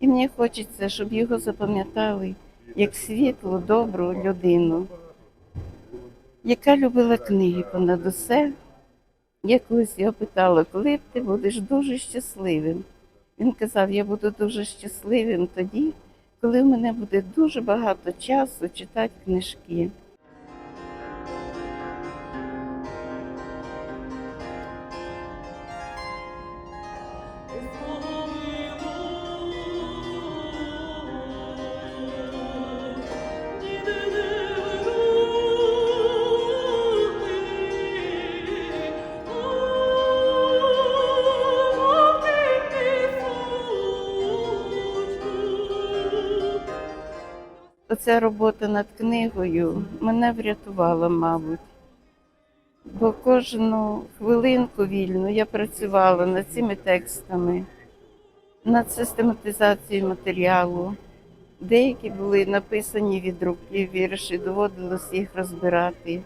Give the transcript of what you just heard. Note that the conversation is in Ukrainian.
І мені хочеться, щоб його запам'ятали як світлу, добру людину, яка любила книги понад усе. Я колись його питала, коли б ти будеш дуже щасливим. Він казав, я буду дуже щасливим тоді, коли в мене буде дуже багато часу читати книжки. Оця робота над книгою мене врятувала, мабуть. Бо кожну хвилинку вільну я працювала над цими текстами, над систематизацією матеріалу. Деякі були написані від руки вірші, доводилось їх розбирати.